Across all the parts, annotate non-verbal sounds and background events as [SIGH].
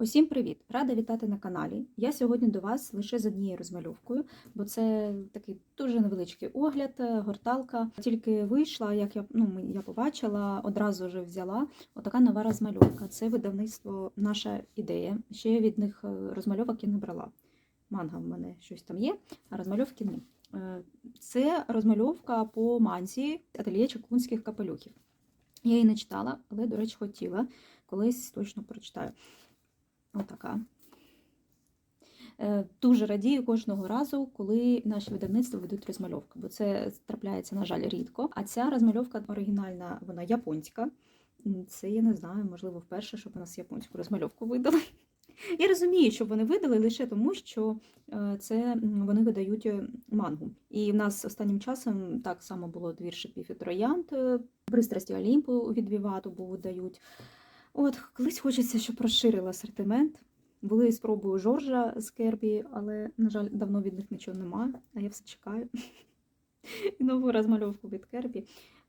Усім привіт! Рада вітати на каналі. Я сьогодні до вас лише з однією розмальовкою, бо це такий дуже невеличкий огляд, е, горталка. Тільки вийшла, як я ну я побачила, одразу вже взяла отака нова розмальовка. Це видавництво наша ідея. Ще я від них е, розмальовок я не брала. Манга в мене щось там є, а розмальовки ні. Е, Це розмальовка по манзі ательє чаклунських капелюхів. Я її не читала, але, до речі, хотіла. Колись точно прочитаю. Отака. Е, Дуже радію кожного разу, коли наші видавництва ведуть розмальовки, бо це трапляється, на жаль, рідко. А ця розмальовка оригінальна, вона японська. Це я не знаю, можливо, вперше, щоб у нас японську розмальовку видали. Я розумію, що вони видали лише тому, що е, це вони видають е, мангу. І в нас останнім часом так само було двір шипів і троянд, пристрасті Олімпу від Вівату, видають. От, колись хочеться, щоб розширили асортимент. Були спроби у Жоржа з Кербі, але, на жаль, давно від них нічого немає, а я все чекаю. [LAUGHS] І нову розмальовку від Кербі.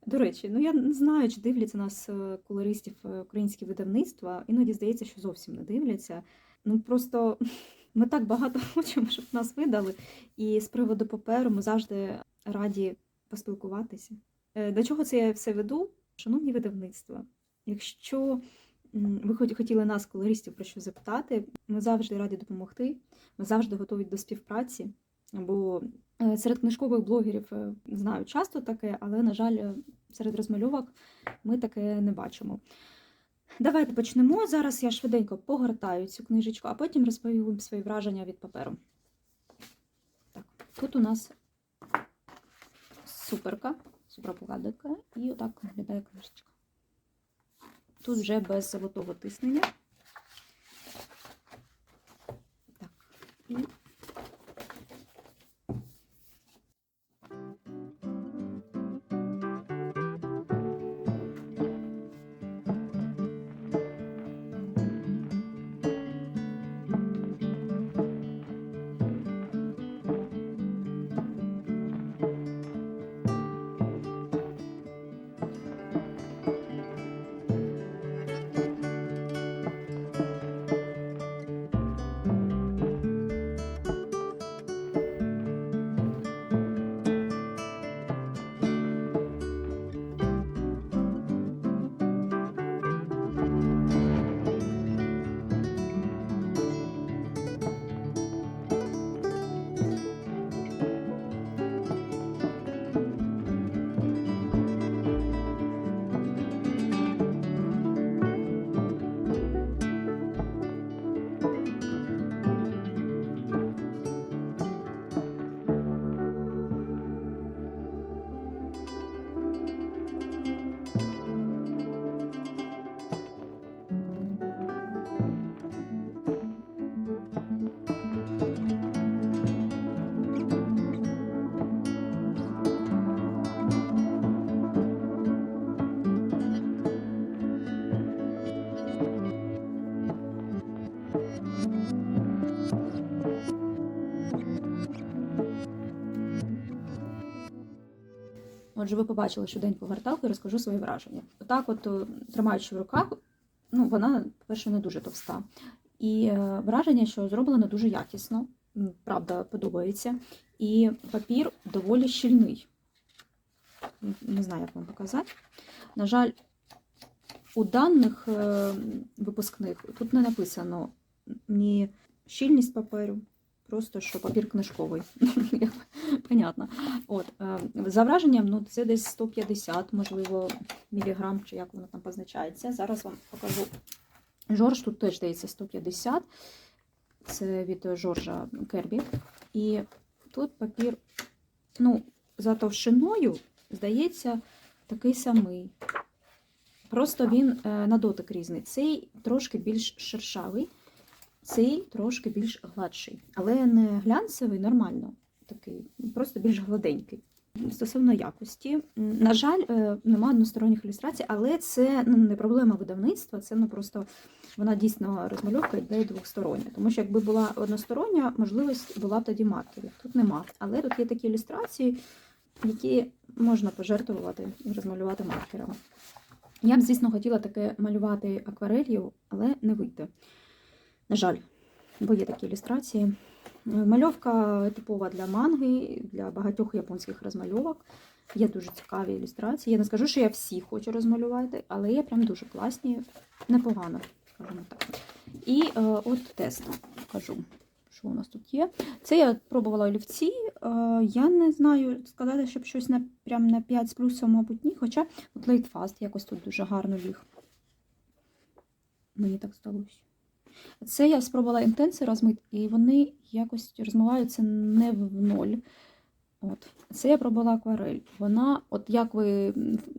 До речі, ну я не знаю, чи дивляться нас е, колористів е, українські видавництва. Іноді здається, що зовсім не дивляться. Ну просто [LAUGHS] ми так багато [LAUGHS] хочемо, щоб нас видали. І з приводу паперу ми завжди раді поспілкуватися. Е, До чого це я все веду? Шановні видавництва, якщо ви хотіли нас, колористів, про що запитати, ми завжди раді допомогти, ми завжди готові до співпраці. Бо е, серед книжкових блогерів е, знаю часто таке, але, на жаль, е, серед розмальовок ми таке не бачимо. Давайте почнемо. Зараз я швиденько погортаю цю книжечку, а потім розповім свої враження від паперу. Так, тут у нас суперка, суперпокладика, і отак виглядає книжечка. Тут вже без золотого тиснення. Отже, ви побачили щоденьку горталку і розкажу свої враження. Отак, от е, тримаючи в руках, ну вона, по-перше, не дуже товста. І е, враження, що зроблено дуже якісно, правда, подобається. І папір доволі щільний. Не знаю, як вам показати. На жаль, у даних е, випускних тут не написано ні щільність паперу, просто що папір книжковий. [LAUGHS] Понятно. От, е, за враженням, ну, це десь 150, можливо, міліграм, чи як воно там позначається. Зараз вам покажу. Жорж тут теж здається 150. Це від Жоржа Кербі. І тут папір, ну, за товщиною, здається, такий самий. Просто він е, на дотик різний. Цей трошки більш шершавий, цей трошки більш гладший. Але не глянцевий, нормально такий, просто більш гладенький. Стосовно якості, на жаль, е, нема односторонніх ілюстрацій, але це ну, не проблема видавництва, це ну просто вона дійсно розмальовка йде двостороння. Тому що якби була одностороння, можливість була б тоді маркерів. Тут нема. Але тут є такі ілюстрації, які можна пожертвувати і розмалювати маркерами. Я б, звісно, хотіла таке малювати акварелью, але не вийде. На жаль, бо є такі ілюстрації. Е, Мальовка типова для манги, для багатьох японських розмальовок. Є дуже цікаві ілюстрації. Я не скажу, що я всі хочу розмалювати, але є прям дуже класні, непогано, скажімо так. І е, от тест покажу, що у нас тут є. Це я пробувала олівці. Е, я не знаю сказати, щоб щось на, прям на 5 з плюсом, мабуть, ні. Хоча от Late Fast якось тут дуже гарно ліг. Мені так здалося. Це я спробувала інтенси розмити, і вони якось розмиваються не в ноль. От. Це я пробувала акварель. Вона, от як ви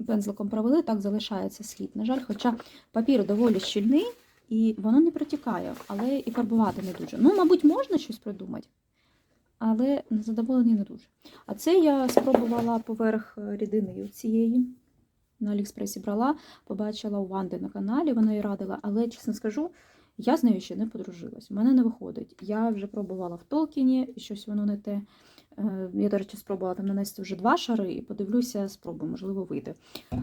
пензликом провели, так залишається слід. На жаль, хоча папір доволі щільний і воно не протікає, але і фарбувати не дуже. Ну, мабуть, можна щось придумати, але задоволені не дуже. А це я спробувала поверх е, рідини цієї. На Аліекспресі брала, побачила у Ванди на каналі, вона її радила, але, чесно скажу, я з нею ще не подружилась. У мене не виходить. Я вже пробувала в Толкіні, щось воно не те. Е, Я, до речі, спробувала там нанести вже два шари і подивлюся, спробую, можливо, вийде.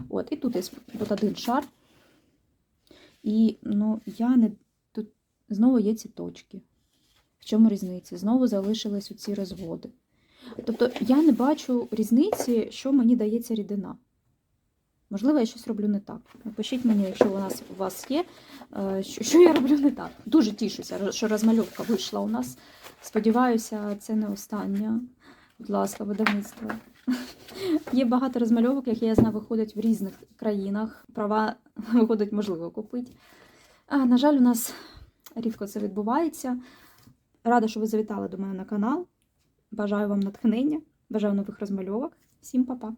От, і тут є тут один шар. І ну, я не тут знову є ці точки. В чому різниці? Знову залишились оці розводи. Тобто я не бачу різниці, що мені дається рідина. Можливо, я щось роблю не так. Напишіть мені, якщо у нас у вас є, е, що, я роблю не так. Дуже тішуся, що розмальовка вийшла у нас. Сподіваюся, це не остання. Будь ласка, видавництво. [LAUGHS] Є багато розмальовок, які я знаю, виходять в різних країнах. Права [LAUGHS] виходить, можливо, купити. А, на жаль, у нас рідко це відбувається. Рада, що ви завітали до мене на канал. Бажаю вам натхнення, бажаю нових розмальовок. Всім па-па!